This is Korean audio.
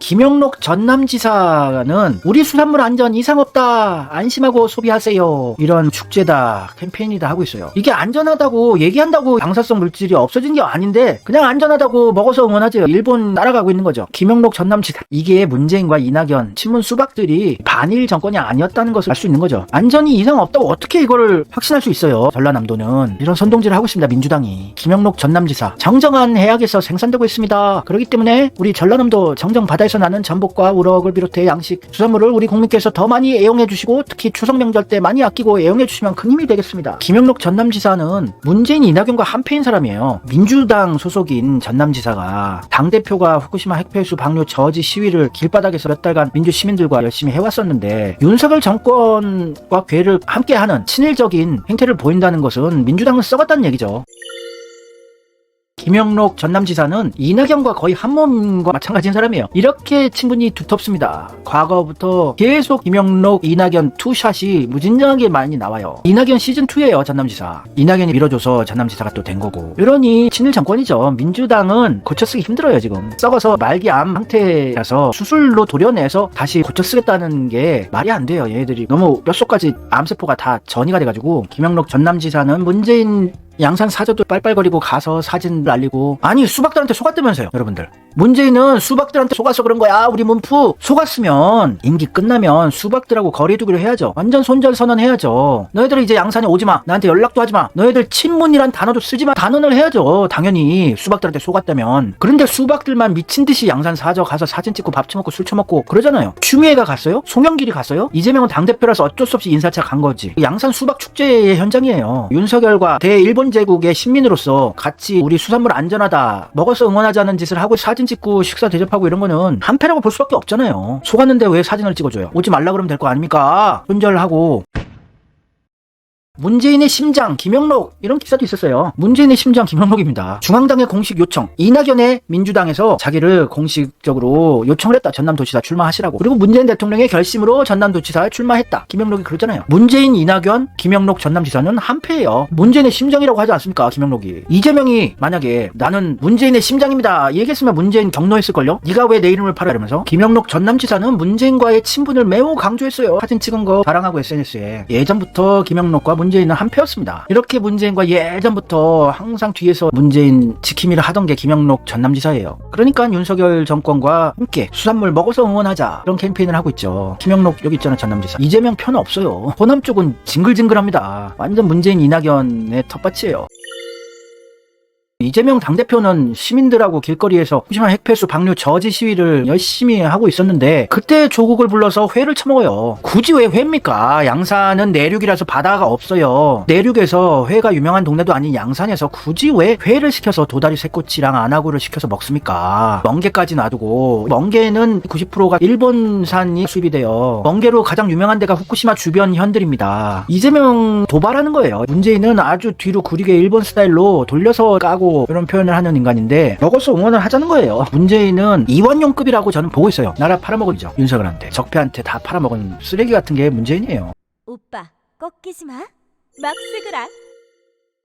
김영록 전남지사는 우리 수산물 안전 이상 없다. 안심하고 소비하세요. 이런 축제다 캠페인이다 하고 있어요. 이게 안전하다고 얘기한다고 방사성 물질이 없어진 게 아닌데 그냥 안전하다고 먹어서 응원하죠. 일본 따라가고 있는 거죠. 김영록 전남지사. 이게 문재인과 이낙연 친문 수박들이 반일 정권이 아니었다는 것을 알 수 있는 거죠. 안전이 이상 없다고 어떻게 이거를 확신할 수 있어요? 전라남도는. 이런 선동질을 하고 있습니다 민주당이. 김영록 전남지사. 정정한 해악에서 생산되고 있습니다. 그렇기 때문에 우리 전라남도 정정 바다에서 나는 전복과 우럭을 비롯해 양식 수산물을 우리 국민께서 더 많이 애용해 주시고 특히 추석 명절 때 많이 아끼고 애용해 주시면 큰 힘이 되겠습니다. 김영록 전남지사는 문재인 이낙연과 한패인 사람이에요. 민주당 소속인 전남지사가 당대표가 후쿠시마 핵폐수 방류 저지 시위를 길바닥에서 몇 달간 민주 시민들과 열심히 해왔었는데 윤석열 정권과 괴를 함께하는 친일적인 행태를 보인다는 것은 민주당을 썩었다는 얘기죠 김영록 전남지사는 이낙연과 거의 한 몸과 마찬가지인 사람이에요. 이렇게 친분이 두텁습니다. 과거부터 계속 김영록, 이낙연 투샷이 무진장하게 많이 나와요. 이낙연 시즌2예요, 전남지사. 이낙연이 밀어줘서 전남지사가 또 된 거고. 이러니 친일 정권이죠. 민주당은 고쳐쓰기 힘들어요, 지금. 썩어서 말기 암 상태라서 수술로 도려내서 다시 고쳐쓰겠다는 게 말이 안 돼요, 얘네들이. 너무 뼛속까지 암세포가 다 전이가 돼가지고. 김영록 전남지사는 문재인 양산 사저도 빨빨거리고 가서 사진 날리고 아니 수박들한테 속았다면서요 여러분들 문재인은 수박들한테 속아서 그런 거야 우리 문프 속았으면 임기 끝나면 수박들하고 거리두기를 해야죠. 완전 손절 선언해야죠. 너희들 이제 양산에 오지마. 나한테 연락도 하지마. 너희들 친문이란 단어도 쓰지마. 단언을 해야죠. 당연히 수박들한테 속았다면. 그런데 수박들만 미친듯이 양산 사저 가서 사진 찍고 밥 처먹고 술 처먹고 그러잖아요. 추미애가 갔어요? 송영길이 갔어요? 이재명은 당대표라서 어쩔 수 없이 인사차 간 거지. 양산 수박 축제의 현장이에요. 윤석열과 대일본 제국의 신민으로서 같이 우리 수산물 안전하다 먹어서 응원하자는 짓을 하고 사진 찍고 식사 대접하고 이런 거는 한패라고 볼 수밖에 없잖아요. 속았는데 왜 사진을 찍어줘요? 오지 말라 그러면 될 거 아닙니까? 손절하고 문재인의 심장 김영록 이런 기사도 있었어요. 문재인의 심장 김영록입니다. 중앙당의 공식 요청 이낙연의 민주당에서 자기를 공식적으로 요청을 했다. 전남도지사 출마하시라고. 그리고 문재인 대통령의 결심으로 전남도지사에 출마했다. 김영록이 그러잖아요. 문재인 이낙연 김영록 전남지사는 한패예요. 문재인의 심장이라고 하지 않습니까? 김영록이 이재명이 만약에 나는 문재인의 심장입니다. 이 얘기했으면 문재인 경로했을걸요. 네가 왜 내 이름을 팔아 이러면서 김영록 전남지사는 문재인과의 친분을 매우 강조했어요. 사진 찍은 거 자랑하고 SNS에 예전부터 김영록과 문 재인은 한패였습니다. 이렇게 문재인과 예전부터 항상 뒤에서 문재인 지킴이를 하던 게 김영록 전남지사예요. 그러니까 윤석열 정권과 함께 수산물 먹어서 응원하자 이런 캠페인을 하고 있죠. 김영록 여기 있잖아 전남지사. 이재명 편 없어요. 호남 쪽은 징글징글합니다. 완전 문재인 이낙연의 텃밭이에요. 이재명 당대표는 시민들하고 길거리에서 후쿠시마 핵폐수 방류 저지 시위를 열심히 하고 있었는데 그때 조국을 불러서 회를 처먹어요. 굳이 왜 회입니까? 양산은 내륙이라서 바다가 없어요. 내륙에서 회가 유명한 동네도 아닌 양산에서 굳이 왜 회를 시켜서 도다리 새꼬치랑 안하고를 시켜서 먹습니까? 멍게까지 놔두고 멍게는 90%가 일본산이 수입이 돼요. 멍게로 가장 유명한 데가 후쿠시마 주변 현들입니다. 이재명 도발하는 거예요. 문재인은 아주 뒤로 구리게 일본 스타일로 돌려서 까고 이런 표현을 하는 인간인데 먹어서 응원을 하자는 거예요. 문재인은 이원용급이라고 저는 보고 있어요. 나라 팔아먹으죠. 윤석열한테. 적폐한테 다 팔아먹은 쓰레기 같은 게 문재인이에요. 오빠 꺾이지 마. 막스그라